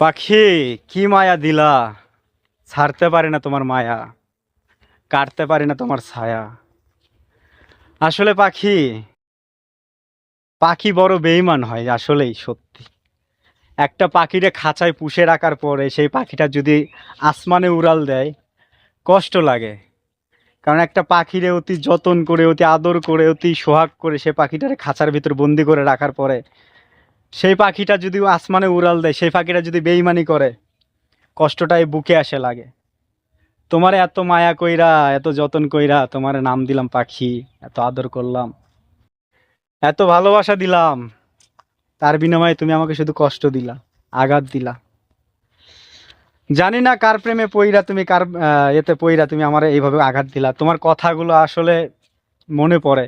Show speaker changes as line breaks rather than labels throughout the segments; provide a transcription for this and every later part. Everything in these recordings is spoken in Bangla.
পাখি, কি মায়া দিলা? ছাড়তে পারি না তোমার মায়া, কাটতে পারি না তোমার ছায়া। আসলে পাখি পাখি বড় বেইমান হয়, আসলেই সত্যি। একটা পাখিরে খাঁচায় পুষে রাখার পরে সেই পাখিটা যদি আসমানে উড়াল দেয়, কষ্ট লাগে। কারণ একটা পাখিরে অতি যতন করে, অতি আদর করে, অতি সোহাগ করে সে পাখিটারে খাঁচার ভিতর বন্দি করে রাখার পরে সেই পাখিটা যদি আসমানে উড়াল দেয়, সেই পাখিটা যদি বেইমানি করে, কষ্টটাই বুকে আসে লাগে। তোমার এত মায়া কইরা, এত যতন কইরা তোমার নাম দিলাম পাখি, এত আদর করলাম, এত ভালোবাসা দিলাম। তার বিনিময়ে তুমি আমাকে শুধু কষ্ট দিলা, আঘাত দিলা। জানি না কার প্রেমে পইরা তুমি, কার এতে পইরা তুমি আমার এইভাবে আঘাত দিলা। তোমার কথাগুলো আসলে মনে পড়ে।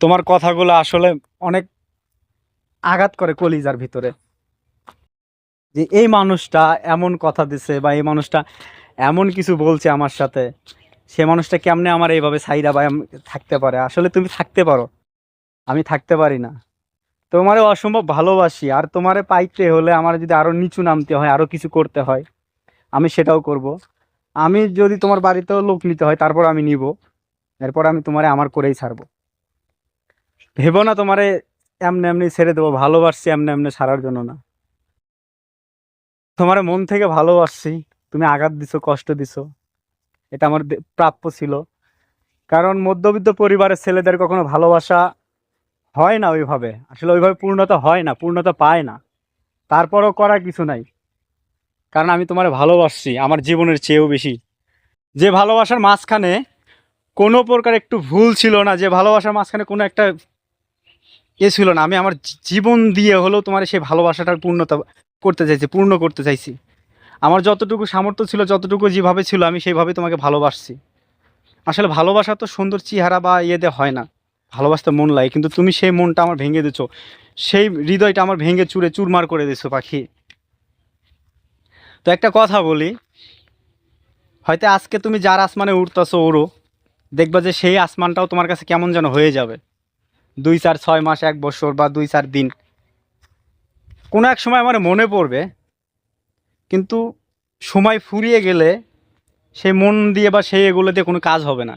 তোমার কথাগুলো আসলে অনেক আঘাত করে কলিজার ভিতরে। যে এই মানুষটা এমন কথা দিছে বা এই মানুষটা এমন কিছু বলছে আমার সাথে, সে মানুষটা কেমনে আমার এইভাবে সাইরা বা থাকতে পারে? আসলে তুমি থাকতে পারো। আমি থাকতে পারি না। তোমারে অসম্ভব ভালোবাসি, আর তোমারে পাইতে হলে আমার যদি আরও নিচু নামতে হয়, আরও কিছু করতে হয়, আমি সেটাও করব। আমি যদি তোমার বাড়িতেও লোক নিতে হয়, তারপর আমি নিব। এরপর আমি তোমারে আমার করেই ছাড়বো। ভেবো না তোমারে এমনি এমনি ছেড়ে দেবো, ভালোবাসছি এমনি এমনি ছাড়ার জন্য না। তোমার মন থেকে ভালোবাসছি, তুমি আঘাত দিছো, কষ্ট দিছো, এটা আমার প্রাপ্য ছিল। কারণ মধ্যবিত্ত পরিবারের ছেলেদের কখনো ভালোবাসা হয় না ওইভাবে। আসলে ওইভাবে পূর্ণতা হয় না, পূর্ণতা পায় না। তারপরও করার কিছু নাই। কারণ আমি তোমার ভালোবাসছি, আমার জীবনের চেয়েও বেশি। যে ভালোবাসার মাঝখানে কোনো প্রকার একটু ভুল ছিল না, যে ভালোবাসার মাঝখানে কোনো একটা এ ছিল না। আমি আমার জীবন দিয়ে হলেও তোমার সেই ভালোবাসাটার পূর্ণতা করতে চাইছি, পূর্ণ করতে চাইছি। আমার যতটুকু সামর্থ্য ছিল, যতটুকু যেভাবে ছিল, আমি সেইভাবে তোমাকে ভালোবাসছি। আসলে ভালোবাসা তো সুন্দর চেহারা বা ইয়েতে হয় না। ভালোবাসতে মন লাগে, কিন্তু তুমি সেই মনটা আমার ভেঙে দিছো। সেই হৃদয়টা আমার ভেঙে চুরে চুরমার করে দিছো পাখি। তো একটা কথা বলি, হয়তো আজকে তুমি যার আসমানে উঠতেছো ওড়ো দেখবা যে সেই আসমানটাও তোমার কাছে কেমন যেন হয়ে যাবে। দুই চার ছয় মাস, এক বছর বা দুই চার দিন। কোনো এক সময় আমার মনে পড়বে, কিন্তু সময় ফুরিয়ে গেলে সেই মন দিয়ে বা সেই এগুলো দিয়ে কোনো কাজ হবে না।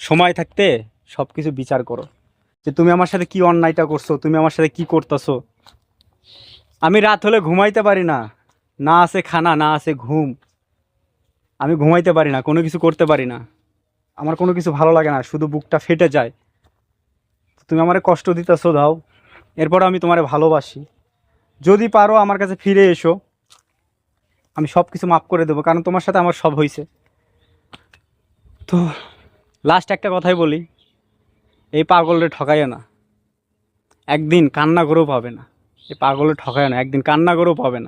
সময় থাকতে সব কিছু বিচার করো। যে তুমি আমার সাথে কি অন্যায়টা করছ, তুমি আমার সাথে কি করতেছো? আমি রাত হলে ঘুমাইতে পারি না। না আছে খানা, না আছে ঘুম। আমি ঘুমাইতে পারি না, কোনো কিছু করতে পারি না। আমার কোনো কিছু ভালো লাগে না, শুধু বুকটা ফেটে যায়। তুমি আমারে কষ্ট দিতেছো, দাও। এরপর আমি তোমারে ভালোবাসি। যদি পারো আমার কাছে ফিরে এসো। আমি সব কিছু মাফ করে দেবো, কারণ তোমার সাথে আমার সব হয়েছে তো লাস্ট একটা কথাই বলি। এই পাগলরে ঠকাইও না। একদিন কান্না করেও পাবে না। এই পাগলে ঠকায় না। একদিন কান্না করেও পাবে না।